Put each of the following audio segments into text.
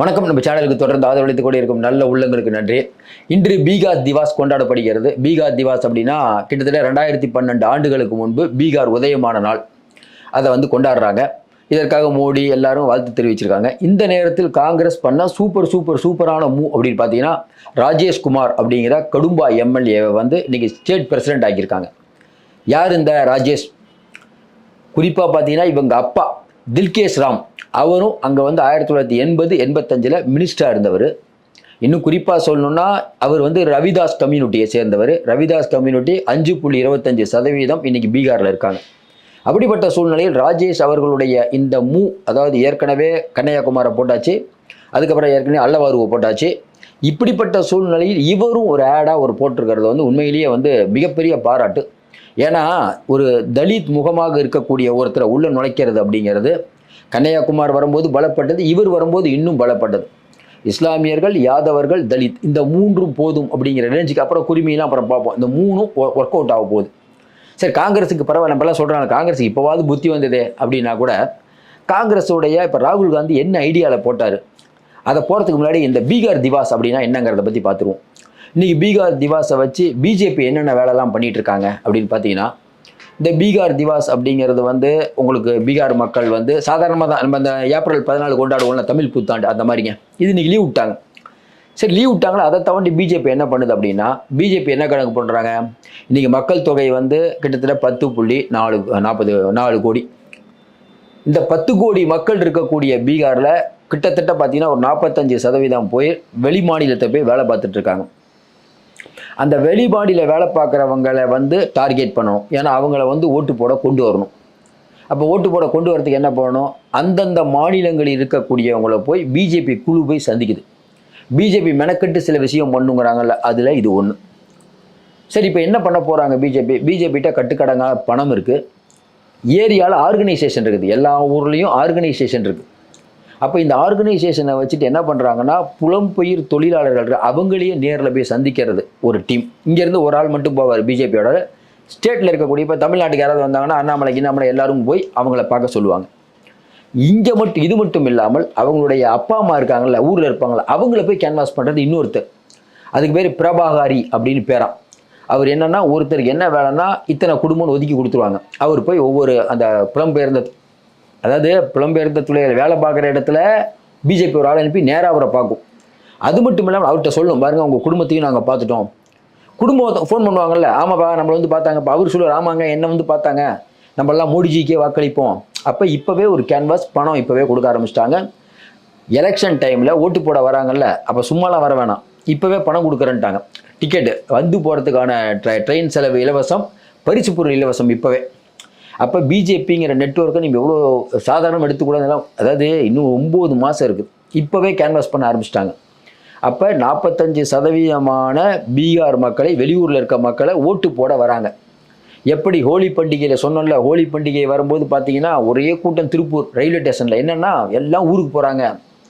வணக்கம். நம்ம சேனலுக்கு தொடர்ந்து ஆதரவளித்துக் கூட இருக்கும் நல்ல உள்ளங்களுக்கு நன்றி. இன்று பீகார் திவாஸ் கொண்டாடப்படுகிறது. பீகார் திவாஸ் அப்படின்னா கிட்டத்தட்ட ரெண்டாயிரத்தி பன்னெண்டு ஆண்டுகளுக்கு முன்பு பீகார் உதயமான நாள். அதை வந்து கொண்டாடுறாங்க. இதற்காக மோடி எல்லாரும் வாழ்த்து தெரிவிச்சிருக்காங்க. இந்த நேரத்தில் காங்கிரஸ் பண்ண சூப்பர் சூப்பர் சூப்பரான மூ அப்படின்னு பார்த்தீங்கன்னா ராஜேஷ் குமார் அப்படிங்கிற கடும்பா எம்எல்ஏவை வந்து இன்னைக்கு ஸ்டேட் பிரசிடென்ட் ஆக்கியிருக்காங்க யார் இந்த ராஜேஷ்? குறிப்பாக பார்த்தீங்கன்னா இவங்க அப்பா தில்கேஷ் ராம். அவரும் அங்கே வந்து ஆயிரத்தி தொள்ளாயிரத்தி எண்பது எண்பத்தஞ்சில் மினிஸ்டராக இருந்தவர். இன்னும் குறிப்பாக சொல்லணும்னா அவர் வந்து ரவிதாஸ் கம்யூனிட்டியை சேர்ந்தவர். ரவிதாஸ் கம்யூனிட்டி அஞ்சு புள்ளி இருபத்தஞ்சு சதவீதம் இன்னைக்கு பீகாரில் இருக்காங்க. அப்படிப்பட்ட சூழ்நிலையில் ராஜேஷ் அவர்களுடைய இந்த மூ அதாவது ஏற்கனவே கன்னியாகுமாரை போட்டாச்சு. அதுக்கப்புறம் ஏற்கனவே அல்லவாருவை போட்டாச்சு. இப்படிப்பட்ட சூழ்நிலையில் இவரும் ஒரு ஆடாக ஒரு போட்டிருக்கிறது வந்து உண்மையிலேயே வந்து மிகப்பெரிய பாராட்டு. ஏன்னா ஒரு தலித் முகமாக இருக்கக்கூடிய ஒருத்தரை உள்ளே நுழைக்கிறது அப்படிங்கிறது கன்னியாகுமார் வரும்போது பலப்பட்டது இவர் வரும்போது இன்னும் பலப்பட்டது. இஸ்லாமியர்கள் யாதவர்கள் தலித் இந்த மூன்றும் போதும் அப்படிங்கிற ரேஞ்சுக்கு அப்புறம் குருமியெல்லாம் அப்புறம் பார்ப்போம். இந்த மூணும் ஒர்க் அவுட் ஆக போகுது. சரி காங்கிரஸுக்கு பரவாயில்ல நம்மளாம் சொல்கிறாங்க காங்கிரஸுக்கு இப்போவாது புத்தி வந்ததே அப்படின்னா கூட காங்கிரஸோடைய இப்போ ராகுல் காந்தி என்ன ஐடியாவில் போட்டார்? அதை போகிறதுக்கு முன்னாடி இந்த பீகார் திவாஸ் அப்படின்னா என்னங்கிறத பற்றி பார்த்துருவோம். இன்றைக்கி பீகார் திவாஸை வச்சு பிஜேபி என்னென்ன வேலைலாம் பண்ணிகிட்ருக்காங்க இருக்காங்க அப்படின்னு பார்த்தீங்கன்னா இந்த பீகார் திவாஸ் அப்படிங்கிறது வந்து உங்களுக்கு பீகார் மக்கள் வந்து சாதாரணமாக தான் நம்ம இந்த ஏப்ரல் பதினாலு கொண்டாடுவோம்ல தமிழ் புத்தாண்டு அந்த மாதிரிங்க. இது இன்னைக்கு லீவ் விட்டாங்க. சரி லீவ் விட்டாங்களா? அதை தவண்டி பிஜேபி என்ன பண்ணுது அப்படின்னா பிஜேபி என்ன கணக்கு பண்ணுறாங்க இன்றைக்கி மக்கள் தொகை வந்து கிட்டத்தட்ட பத்து புள்ளி நாலு நாற்பது நாலு கோடி. இந்த பத்து கோடி மக்கள் இருக்கக்கூடிய பீகாரில் கிட்டத்தட்ட பார்த்தீங்கன்னா ஒரு நாற்பத்தஞ்சு சதவீதம் போய் வெளி மாநிலத்தை போய் வேலை பார்த்துட்ருக்காங்க அந்த வெளிபாடியில் வேலை பார்க்குறவங்களை வந்து டார்கெட் பண்ணணும். ஏன்னா அவங்கள வந்து ஓட்டு போட கொண்டு வரணும். அப்போ ஓட்டு போட கொண்டு வரதுக்கு என்ன பண்ணணும்? அந்தந்த மாநிலங்களில் இருக்கக்கூடியவங்கள போய் பிஜேபி குழு போய் சந்திக்குது. பிஜேபி மெனக்கெட்டு சில விஷயம் பண்ணுங்கிறாங்கல்ல அதில் இது ஒன்று சரி இப்போ என்ன பண்ண போகிறாங்க பிஜேபி பிஜேபிகிட்ட கட்டுக்கடங்காக பணம் இருக்குது ஏரியாவில் ஆர்கனைசேஷன் இருக்குது. எல்லா ஊர்லேயும் ஆர்கனைசேஷன் இருக்குது அப்போ இந்த ஆர்கனைசேஷனை வச்சுட்டு என்ன பண்ணுறாங்கன்னா புலம்பெயர் தொழிலாளர்கள் அவங்களையே நேரில் போய் சந்திக்கிறது ஒரு டீம் இங்கேருந்து ஒரு ஆள் மட்டும் போவார் பிஜேபியோட ஸ்டேட்டில் இருக்கக்கூடிய இப்போ தமிழ்நாட்டுக்கு யாராவது வந்தாங்கன்னா அண்ணாமலை கிண்ணாமலை எல்லாரும் போய் அவங்கள பார்க்க சொல்லுவாங்க. இங்கே மட்டும் இது மட்டும் இல்லாமல் அவங்களுடைய அப்பா அம்மா இருக்காங்கல்ல ஊரில் இருப்பாங்களா அவங்கள போய் கேன்வாஸ் பண்ணுறது இன்னொருத்தர். அதுக்கு பேர் பிரபாகாரி அப்படின்னு பேரான் அவர் என்னென்னா ஒருத்தருக்கு என்ன வேலைன்னா இத்தனை குடும்பம்னு ஒதுக்கி கொடுத்துருவாங்க. அவர் போய் ஒவ்வொரு அந்த புலம்பெயர்ந்த அதாவது புலம்பெயர்ந்த துறையில் வேலை பார்க்குற இடத்துல பிஜேபி ஒரு ஆள் அனுப்பி நேராக அவரை பார்க்கும். அது மட்டும் இல்லாமல் அவர்கிட்ட சொல்லணும் பாருங்க உங்கள் குடும்பத்தையும் நாங்கள் பார்த்துட்டோம். குடும்பம் ஃபோன் பண்ணுவாங்கல்ல ஆமாப்பா நம்மளை வந்து பார்த்தாங்கப்பா அவர் சொல்லுவார் ஆமாங்க என்ன வந்து பார்த்தாங்க. நம்மளாம் மோடிஜிக்கே வாக்களிப்போம். அப்போ இப்போவே ஒரு கேன்வாஸ் பணம் இப்போவே கொடுக்க ஆரம்பிச்சிட்டாங்க. எலெக்ஷன் டைமில் ஓட்டு போட வராங்கல்ல அப்போ சும்மாலாம் வர வேணாம். இப்போவே பணம் கொடுக்குறேன்ட்டாங்க. டிக்கெட்டு வந்து போகிறதுக்கான ட்ரெயின் செலவு இலவசம் பரிசு பொருள் இலவசம் இப்போவே. அப்போ பிஜேபிங்கிற நெட்ஒர்க்கை நீங்கள் எவ்வளோ சாதாரணம் எடுத்துக்கூடாதுலாம் அதாவது இன்னும் ஒம்பது மாதம் இருக்குது இப்போவே கேன்வாஸ் பண்ண ஆரம்பிச்சிட்டாங்க. அப்போ நாற்பத்தஞ்சு சதவீதமான பீகார் மக்களை வெளியூரில் இருக்க மக்களை ஓட்டு போட வராங்க. எப்படி ஹோலி பண்டிகையில் சொன்னோம்ல ஹோலி பண்டிகை வரும்போது பார்த்தீங்கன்னா ஒரே கூட்டம் திருப்பூர் ரயில்வே ஸ்டேஷனில். என்னென்னா எல்லாம் ஊருக்கு போகிறாங்க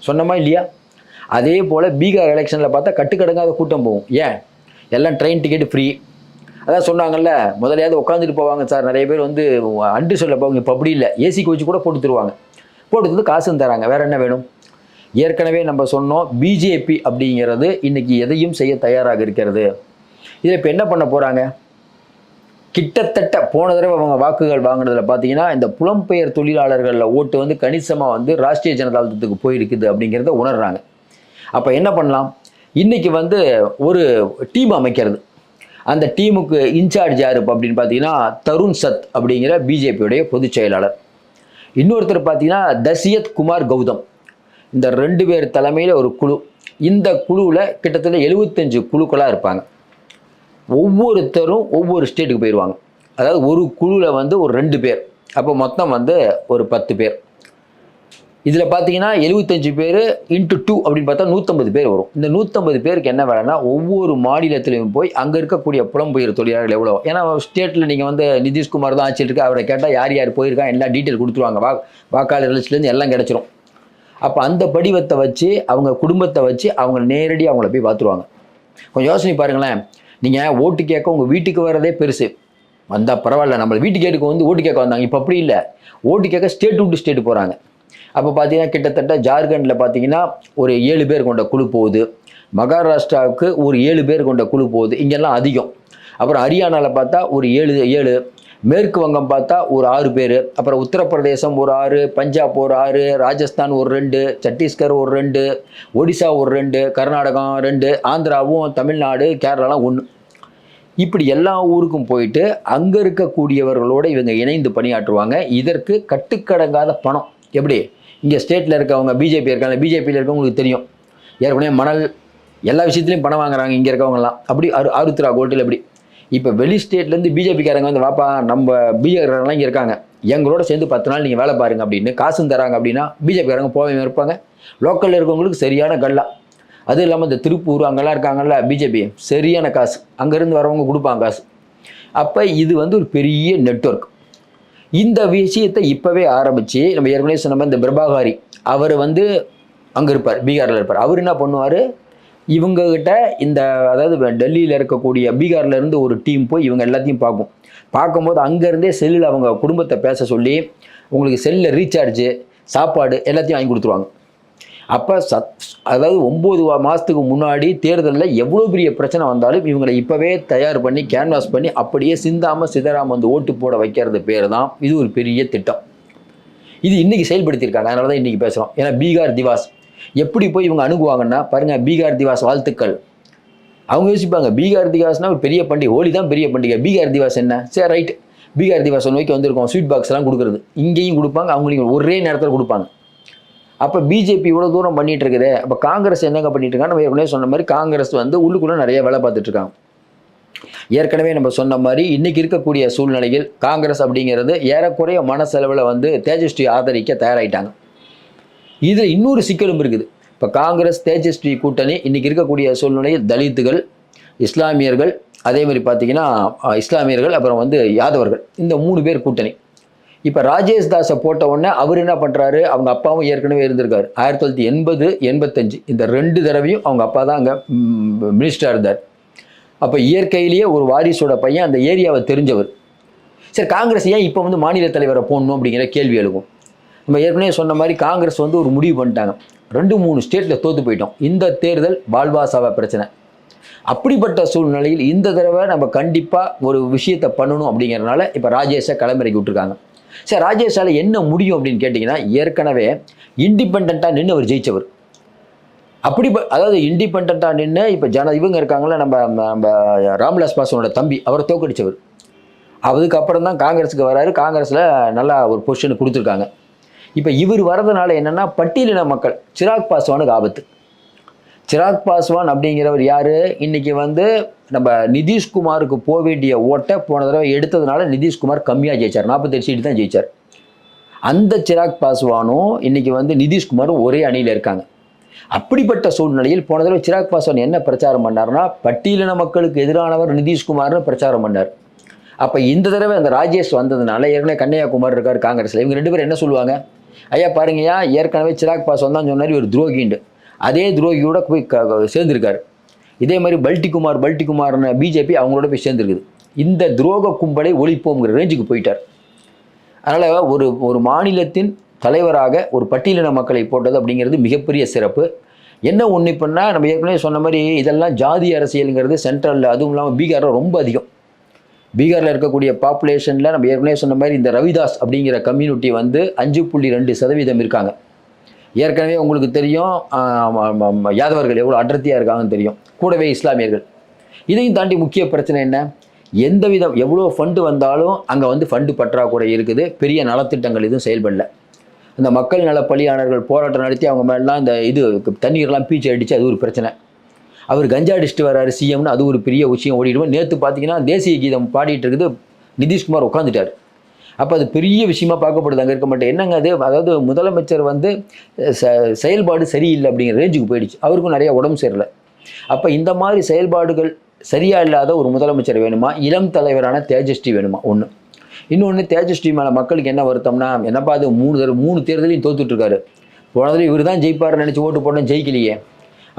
சொன்னமா இல்லையா? அதே போல் பீகார் எலெக்ஷனில் பார்த்தா கட்டுக்கடங்காத கூட்டம் போகும். ஏன்? எல்லாம் ட்ரெயின் டிக்கெட் ஃப்ரீ அதான் சொன்னாங்கல்ல முதலையாவது உட்காந்துட்டு போவாங்க சார். நிறைய பேர் வந்து அன்று சொல்ல போவாங்க இப்போ அப்படி இல்லை. ஏசி கோச்சு கூட போட்டு தருவாங்க. போட்டு தந்து காசும் தராங்க. வேற என்ன வேணும்? ஏற்கனவே நம்ம சொன்னோம் பிஜேபி அப்படிங்கிறது இன்னைக்கு எதையும் செய்ய தயாராக இருக்கிறது. இதில் இப்போ என்ன பண்ண போகிறாங்க கிட்டத்தட்ட போன தடவை அவங்க வாக்குகள் வாங்கினதில் பார்த்தீங்கன்னா இந்த புலம்பெயர் தொழிலாளர்களில் ஓட்டு வந்து கணிசமாக வந்து ராஷ்ட்ரிய ஜனதாதளத்துக்கு போயிருக்குது அப்படிங்கிறத உணர்றாங்க. அப்போ என்ன பண்ணலாம்? இன்னைக்கு வந்து ஒரு டீம் அமைக்கிறது. அந்த டீமுக்கு இன்சார்ஜ் யார் இப்போ அப்படின்னு பார்த்தீங்கன்னா தருண் சத் அப்படிங்கிற பிஜேபியுடைய பொதுச் செயலாளர். இன்னொருத்தர் பார்த்தீங்கன்னா தசியத் குமார் கௌதம். இந்த ரெண்டு பேர் தலைமையில் ஒரு குழு. இந்த குழுவில் கிட்டத்தட்ட எழுபத்தஞ்சு குழுக்களாக இருப்பாங்க. ஒவ்வொருத்தரும் ஒவ்வொரு ஸ்டேட்டுக்கு போயிடுவாங்க அதாவது ஒரு குழுவில் வந்து ஒரு ரெண்டு பேர். அப்போ மொத்தம் வந்து ஒரு பத்து பேர். இதில் பார்த்தீங்கன்னா எழுபத்தஞ்சு பேர் இன்ட்டு டூ அப்படின்னு பார்த்தா நூற்றம்பது பேர் வரும். இந்த நூற்றம்பது பேருக்கு என்ன வேலைன்னா ஒவ்வொரு மாநிலத்திலையும் போய் அங்கே இருக்கக்கூடிய புலம்பெயர் தொழிலாளர்கள் எவ்வளோ ஏன்னா ஸ்டேட்டில் நீங்கள் வந்து நிதிஷ்குமார் தான் ஆட்சியில் இருக்கு அவரை கேட்டால் யார் யார் போயிருக்கா எல்லா டீட்டெயில் கொடுத்துருவாங்க. வா வாக்காளர் லிஸ்ட்லேருந்து எல்லாம் கிடச்சிரும். அப்போ அந்த படிவத்தை வச்சு அவங்க குடும்பத்தை வச்சு அவங்க நேரடியாக அவங்கள போய் பார்த்துருவாங்க. கொஞ்சம் யோசனை பாருங்களேன். நீங்கள் ஓட்டு கேட்க உங்கள் வீட்டுக்கு வர்றதே பெருசு. வந்தால் பரவாயில்ல. நம்மளை வீட்டு கேட்டுக்கு வந்து ஓட்டு கேட்க வந்தாங்க. இப்போ அப்படி இல்லை. ஓட்டு கேட்க ஸ்டேட் விட்டு ஸ்டேட் போகிறாங்க அப்போ பார்த்தீங்கன்னா கிட்டத்தட்ட ஜார்க்கண்டில் பார்த்தீங்கன்னா ஒரு ஏழு பேர் கொண்ட குழு போகுது. மகாராஷ்டிராவுக்கு ஒரு ஏழு பேர் கொண்ட குழு போகுது. இங்கெல்லாம் அதிகம். அப்புறம் ஹரியானாவில் பார்த்தா ஒரு ஏழு ஏழு. மேற்கு வங்கம் பார்த்தா ஒரு ஆறு பேர். அப்புறம் உத்தரப்பிரதேசம் ஒரு ஆறு பஞ்சாப் ஒரு ஆறு ராஜஸ்தான் ஒரு ரெண்டு சத்தீஸ்கர் ஒரு ரெண்டு ஒடிசா ஒரு ரெண்டு கர்நாடகம் ரெண்டு ஆந்திராவும் தமிழ்நாடு கேரளாலாம் ஒன்று இப்படி எல்லா ஊருக்கும் போயிட்டு அங்கே இருக்கக்கூடியவர்களோடு இவங்க இணைந்து பணியாற்றுவாங்க. இதற்கு கட்டுக்கடங்காத பணம். எப்படி? இங்கே ஸ்டேட்டில் இருக்கவங்க பிஜேபி இருக்காங்க பிஜேபியில் இருக்கவங்களுக்கு தெரியும். ஏற்கனவே மணல் எல்லா விஷயத்துலையும் பணம் வாங்குறாங்க இங்கே இருக்கவங்கலாம் அப்படி அரு ரூபா கோல்ட்டில் எப்படி இப்போ வெளி ஸ்டேட்லேருந்து பிஜேபிக்காரங்க வந்து வாப்பா நம்ம பிஜேபிக்காரங்களாம் இங்கே இருக்காங்க. எங்களோட சேர்ந்து பத்து நாள் நீங்கள் வேலை பாருங்க அப்படின்னு காசும் தராங்க அப்படின்னா பிஜேபிக்காரங்க போகவே இருப்பாங்க. லோக்கலில் இருக்கவங்களுக்கு சரியான கல்லா. அதுவும் இல்லாமல் இந்த திருப்பூர் அங்கெல்லாம் இருக்காங்கல்ல பிஜேபி சரியான காசு. அங்கேருந்து வரவங்க கொடுப்பாங்க காசு. அப்போ இது வந்து ஒரு பெரிய நெட்வொர்க் இந்த விஷயத்தை இப்போவே ஆரம்பித்து நம்ம ஏற்கனவே சொன்ன மாதிரி இந்த பிரபாகாரி அவர் வந்து அங்கே இருப்பார் பீகாரில் இருப்பார். அவர் என்ன பண்ணுவார்? இவங்ககிட்ட இந்த அதாவது டெல்லியில் இருக்கக்கூடிய பீகாரில் இருந்து ஒரு டீம் போய் இவங்க எல்லாத்தையும் பார்க்கும். பார்க்கும்போது அங்கேருந்தே செல்லில் அவங்க குடும்பத்தை பேச சொல்லி உங்களுக்கு செல்லில் ரீசார்ஜு சாப்பாடு எல்லாத்தையும் வாங்கி கொடுத்துருவாங்க. அப்போ சத் அதாவது ஒம்பது மாதத்துக்கு முன்னாடி தேர்தலில் எவ்வளோ பெரிய பிரச்சனை வந்தாலும் இவங்களை இப்போவே தயார் பண்ணி கேன்வாஸ் பண்ணி அப்படியே சிந்தாமல் சிதறாமல் வந்து ஓட்டு போட வைக்கிறது பேர் தான். இது ஒரு பெரிய திட்டம். இது இன்றைக்கி செயல்படுத்தியிருக்காங்க. அதனால தான் இன்றைக்கி பேசுகிறோம் ஏன்னா பீகார் திவாஸ். எப்படி போய் இவங்க அணுகுவாங்கன்னா பாருங்கள் பீகார் திவாஸ் வாழ்த்துக்கள். அவங்க யோசிப்பாங்க பீகார் திவாஸ்னா ஒரு பெரிய பண்டிகை ஹோலி தான் பெரிய பண்டிகை. பீகார் திவாஸ் என்ன? சரி ரைட் பீகார் திவாஸ் நோக்கி வந்திருக்கோம். ஸ்வீட் பாக்ஸ்லாம் கொடுக்குறது. இங்கேயும் கொடுப்பாங்க அவங்களையும் ஒரே நேரத்தில் கொடுப்பாங்க. அப்போ பிஜேபி இவ்வளோ தூரம் பண்ணிட்டு இருக்குது. அப்போ காங்கிரஸ் என்னங்க பண்ணிட்டு இருக்காங்க? நம்ம ஏற்கனவே சொன்ன மாதிரி காங்கிரஸ் வந்து உள்ளுக்குள்ளே நிறைய வேலை பார்த்துட்டு இருக்காங்க. ஏற்கனவே நம்ம சொன்ன மாதிரி இன்னைக்கு இருக்கக்கூடிய சூழ்நிலையில் காங்கிரஸ் அப்படிங்கிறது ஏறக்குறைய மனசெலவில் வந்து தேஜஸ்வி ஆதரிக்க தயாராகிட்டாங்க இது இன்னொரு சிக்கலும் இருக்குது. இப்போ காங்கிரஸ் தேஜஸ்வி கூட்டணி இன்றைக்கி இருக்கக்கூடிய சூழ்நிலையில் தலித்துகள் இஸ்லாமியர்கள் அதே மாதிரி பார்த்தீங்கன்னா இஸ்லாமியர்கள் அப்புறம் வந்து யாதவர்கள் இந்த மூணு பேர் கூட்டணி. இப்போ ராஜேஷ் தாஸை போட்ட உடனே அவர் என்ன பண்ணுறாரு அவங்க அப்பாவும் ஏற்கனவே இருந்திருக்காரு. ஆயிரத்தி தொள்ளாயிரத்தி எண்பது எண்பத்தஞ்சு இந்த ரெண்டு தடவையும் அவங்க அப்பா தான் அங்கே மினிஸ்டராக இருந்தார். அப்போ இயற்கையிலேயே ஒரு வாரிசோட பையன் அந்த ஏரியாவை தெரிஞ்சவர். சரி காங்கிரஸ் ஏன் இப்போ வந்து மாநில தலைவரை போடணும் அப்படிங்கிற கேள்வி எழுகும். நம்ம ஏற்கனவே சொன்ன மாதிரி காங்கிரஸ் வந்து ஒரு முடிவு பண்ணிட்டாங்க. ரெண்டு மூணு ஸ்டேட்டில் தோற்று போயிட்டோம். இந்த தேர்தல் பால்வாசாவா பிரச்சனை. அப்படிப்பட்ட சூழ்நிலையில் இந்த தடவை நம்ம கண்டிப்பாக ஒரு விஷயத்தை பண்ணணும் அப்படிங்கிறனால இப்போ ராஜேஷை களமிறக்கி விட்டுருக்காங்க. சரி ராஜேஷால் என்ன முடியும் அப்படின்னு கேட்டிங்கன்னா ஏற்கனவே இண்டிபெண்ட்டாக நின்று அவர் ஜெயித்தவர் அப்படி அதாவது இண்டிபெண்ட்டாக நின்று இப்போ ஜன இவங்க இருக்காங்களா நம்ம நம்ம ராம்விலாஸ் பாஸ்வானோட தம்பி அவரை தோக்கடித்தவர் அதுக்கப்புறம் தான் காங்கிரஸுக்கு வராரு. காங்கிரஸில் நல்லா ஒரு பொசிஷன் கொடுத்துருக்காங்க. இப்போ இவர் வரதுனால என்னென்னா பட்டியலின மக்கள் சிராக் பாஸ்வானுக்கு ஆபத்து. சிராக் பாஸ்வான் அப்படிங்கிறவர் யார்? இன்றைக்கி வந்து நம்ம நிதிஷ்குமாருக்கு போக வேண்டிய ஓட்டை போன தடவை எடுத்ததுனால நிதிஷ்குமார் கம்மியாக ஜெயிச்சார். நாற்பத்தெட்டு சீட்டு தான் ஜெயித்தார் அந்த சிராக் பாஸ்வானும் இன்றைக்கி வந்து நிதிஷ்குமாரும் ஒரே அணியில் இருக்காங்க. அப்படிப்பட்ட சூழ்நிலையில் போன தடவை சிராக் பாஸ்வான் என்ன பிரச்சாரம் பண்ணார்னா பட்டியலின மக்களுக்கு எதிரானவர் நிதிஷ்குமார்னு பிரச்சாரம் பண்ணார். அப்போ இந்த தடவை அந்த ராஜேஷ் வந்ததுனால ஏற்கனவே கன்னியாகுமார் இருக்கார் காங்கிரஸில். இவங்க ரெண்டு பேரும் என்ன சொல்லுவாங்க? ஐயா பாருங்கய்யா ஏற்கனவே சிராக் பாஸ்வான் தான் சொன்னார் ஒரு துரோகிண்டு அதே துரோகியோட போய் க சேர்ந்திருக்காரு. இதே மாதிரி பல்டிகுமார் பல்டிகுமார்னு பிஜேபி அவங்களோட போய் சேர்ந்துருக்குது. இந்த துரோக கும்பலை ஒழிப்போங்கிற ரேஞ்சுக்கு போயிட்டார். அதனால் ஒரு ஒரு மாநிலத்தின் தலைவராக ஒரு பட்டியலின மக்களை போட்டது அப்படிங்கிறது மிகப்பெரிய சிறப்பு. என்ன ஒன்று இப்போன்னா நம்ம ஏற்கனவே சொன்ன மாதிரி இதெல்லாம் ஜாதி அரசியலுங்கிறது சென்ட்ரலில் அதுவும் இல்லாமல் பீகாரில் ரொம்ப அதிகம். பீகாரில் இருக்கக்கூடிய பாப்புலேஷனில் நம்ம ஏற்கனவே சொன்ன மாதிரி இந்த ரவிதாஸ் அப்படிங்கிற கம்யூனிட்டி வந்து அஞ்சு புள்ளி ரெண்டு சதவீதம் இருக்காங்க. ஏற்கனவே உங்களுக்கு தெரியும் யாதவர்கள் எவ்வளோ அடர்த்தியாக இருக்காங்கன்னு தெரியும். கூடவே இஸ்லாமியர்கள். இதையும் தாண்டி முக்கிய பிரச்சனை என்ன? எந்த விதம் எவ்வளோ ஃபண்டு வந்தாலும் அங்கே வந்து ஃபண்டு பற்றாக்குறை இருக்குது. பெரிய நலத்திட்டங்கள் எதுவும் செயல்படல. இந்த மக்கள் நல பலியாளர்கள் போராட்டம் நடத்தி அவங்க மேலாம் இந்த இது தண்ணீர்லாம் பீச்சு அடித்து அது ஒரு பிரச்சனை. அவர் கஞ்சா அடிச்சுட்டு வர்றாரு சிஎம்னு அது ஒரு பெரிய விஷயம் ஓடிடுவோம் நேற்று பார்த்தீங்கன்னா தேசிய கீதம் பாடிட்டு இருக்குது. நிதிஷ்குமார் உட்காந்துட்டார் அப்போ அது பெரிய விஷயமா பார்க்கப்படுது. அங்கே இருக்க மாட்டேன். என்னங்க அது? அதாவது முதலமைச்சர் வந்து ச செயல்பாடு சரியில்லை அப்படிங்கிற ரேஞ்சுக்கு போயிடுச்சு. அவருக்கும் நிறைய உடம்பு சரியில்லை. அப்போ இந்த மாதிரி செயல்பாடுகள் சரியா இல்லாத ஒரு முதலமைச்சர் வேணுமா? இளம் தலைவரான தேஜஸ்ரீ வேணுமா? ஒன்று இன்னொன்று தேஜஸ்ரீ மேலே மக்களுக்கு என்ன வருத்தம்னா என்னப்பா அது மூணு தடவை மூணு தேர்தலையும் தோத்துட்ருக்காரு. போன தடவை இவர் தான் ஜெயிப்பாருன்னு நினச்சி ஓட்டு போட்டோம் ஜெயிக்கலையே.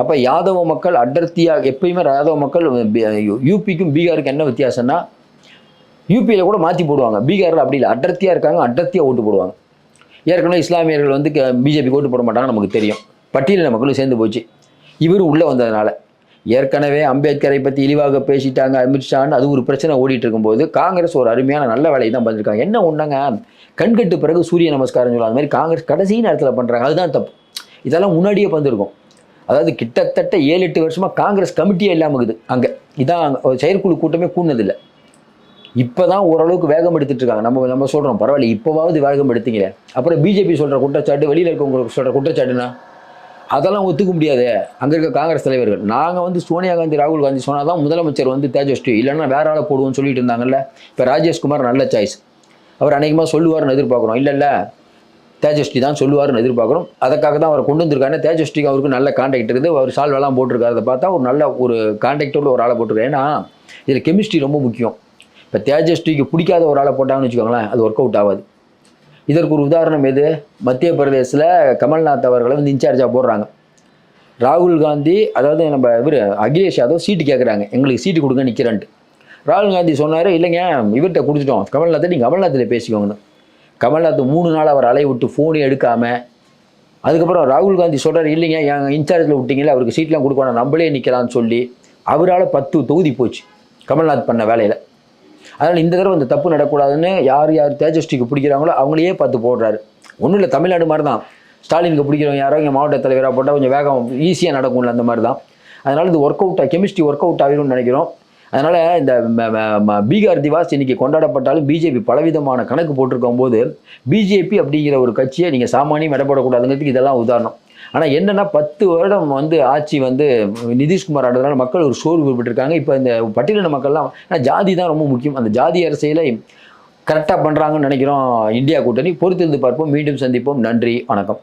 அப்போ யாதவ மக்கள் அடர்த்தியாக எப்பயுமே யாதவ மக்கள் யூபிக்கும் பீகாருக்கும் என்ன வித்தியாசம்னா யூபியில் கூட மாற்றி போடுவாங்க. பீகாரில் அப்படி இல்லை. அடர்த்தியாக இருக்காங்க அடர்த்தியாக ஓட்டு போடுவாங்க. ஏற்கனவே இஸ்லாமியர்கள் வந்து பிஜேபி ஓட்டு போட மாட்டாங்க நமக்கு தெரியும். பட்டியலின மக்களும் சேர்ந்து போச்சு. இவரும் உள்ளே வந்ததுனால. ஏற்கனவே அம்பேத்கரை பற்றி இழிவாக பேசிட்டாங்க அமித்ஷான்னு அது ஒரு பிரச்சனை ஓடிட்டு இருக்கும்போது காங்கிரஸ் ஒரு அருமையான நல்ல வேலையை தான் பண்ணிருக்காங்க. என்ன ஒன்றாங்க கண்கட்டு பிறகு சூரிய நமஸ்காரம் சொல்லலாம் அந்த மாதிரி காங்கிரஸ் கடைசி நேரத்தில் பண்ணுறாங்க அதுதான் தப்பு. இதெல்லாம் முன்னாடியே வந்திருக்கும் அதாவது கிட்டத்தட்ட ஏழு எட்டு வருஷமாக காங்கிரஸ் கமிட்டியே இல்லாமல் இருக்குது. அங்கே. இதான் ஒரு செயற்குழு கூட்டமே கூடினதில்லை. இப்போ தான் ஓரளவுக்கு வேகம் எடுத்துட்டு இருக்காங்க நம்ம நம்ம சொல்கிறோம் பரவாயில்ல இப்போவாவது வேகம் எடுத்தீங்களே. அப்புறம் பிஜேபி சொல்கிற குற்றச்சாட்டு வெளியில் இருக்கவங்களுக்கு சொல்கிற குற்றச்சாட்டுனா அதெல்லாம் ஒத்துக்க முடியாது. அங்கே இருக்க காங்கிரஸ் தலைவர்கள். நாங்கள் வந்து சோனியா காந்தி ராகுல் காந்தி சொன்னால் தான் முதலமைச்சர் வந்து தேஜஸ்வி. இல்லைன்னா வேற ஆளை போடுவோம்னு சொல்லிட்டு இருந்தாங்கல்ல. இப்போ ராஜேஷ்குமார் நல்ல சாய்ஸ் அவர் அநேகமாக சொல்லுவார்னு எதிர்பார்க்குறோம். இல்லை இல்லை. தேஜஸ்வி தான் சொல்லுவார்னு எதிர்பார்க்குறோம். அதுக்காக தான் அவர் கொண்டு வந்திருக்காரு தேஜஸ்விக்கு அவருக்கு நல்ல கான்டாக்ட் இருக்குது. அவர் சால்வெல்லாம் போட்டிருக்காரு அதை பார்த்தா ஒரு நல்ல ஒரு கான்டாக்டோட ஒரு ஆளை போட்டிருக்காரு. ஏன்னா இதில் கெமிஸ்ட்ரி ரொம்ப முக்கியம். இப்போ தேஜஸ்விக்கு பிடிக்காத ஒரு ஆளை போட்டாங்கன்னு வச்சுக்கோங்களேன் அது ஒர்க் அவுட் ஆகாது. இதற்கு ஒரு உதாரணம் எது? மத்திய பிரதேசில் கமல்நாத் அவர்களை வந்து இன்சார்ஜாக போடுறாங்க. ராகுல் காந்தி அதாவது நம்ம இவர் அகிலேஷ் யாதவ் சீட்டு கேட்குறாங்க எங்களுக்கு சீட்டு கொடுங்க நிற்கிறேன்ட்டு ராகுல் காந்தி சொன்னார் இல்லைங்க இவர்கிட்ட கொடுத்துட்டோம். கமல்நாத்தை நீங்கள் கமல்நாத்தில் பேசிக்கோங்கன்னு. கமல்நாத் மூணு நாள் அவர் அலைய விட்டு ஃபோனே எடுக்காமல் அதுக்கப்புறம் ராகுல் காந்தி சொல்கிறார் இல்லைங்க என் இன்சார்ஜில் விட்டீங்களே அவருக்கு சீட்லாம் கொடுக்கணும் நம்மளே நிற்கலான்னு சொல்லி அவரால் பத்து தொகுதி போச்சு கமல்நாத் பண்ண வேலையில். அதனால் இந்த தடவை இந்த தப்பு நடக்கூடாதுன்னு யார் யார் தேஜஸ்விக்கு பிடிக்கிறாங்களோ அவங்களையே பார்த்து போடுறாரு. ஒன்றும் இல்லை தமிழ்நாடு மாதிரி தான் ஸ்டாலினுக்கு பிடிக்கிறவங்க யாரோ இங்கே மாவட்ட தலைவராக போட்டால் கொஞ்சம் வேகம் ஈஸியாக நடக்கும்ல அந்த மாதிரி தான் அதனால் இது work out chemistry work out ஆகிரும்னு நினைக்கிறோம். அதனால் இந்த பீகார் திவாஸ் இன்னைக்கு கொண்டாடப்பட்டாலும் பிஜேபி பலவிதமான கணக்கு போட்டிருக்கும் போது பிஜேபி அப்படிங்கிற ஒரு கட்சியை நீங்கள் சாமானியம் இடப்படக்கூடாதுங்கிறதுக்கு இதெல்லாம் உதாரணம். ஆனால் என்னன்னா பத்து வருடம் வந்து ஆட்சி வந்து நிதிஷ்குமார் ஆடுறதுனால மக்கள் ஒரு சோர்வு விட்டுருக்காங்க இப்போ இந்த பட்டியலின மக்கள்லாம் ஏன்னா ஜாதி தான் ரொம்ப முக்கியம். அந்த ஜாதி அரசியலை கரெக்டாக பண்ணுறாங்கன்னு நினைக்கிறோம். இந்தியா கூட்டணி. பொறுத்திருந்து பார்ப்போம். மீண்டும் சந்திப்போம். நன்றி. வணக்கம்.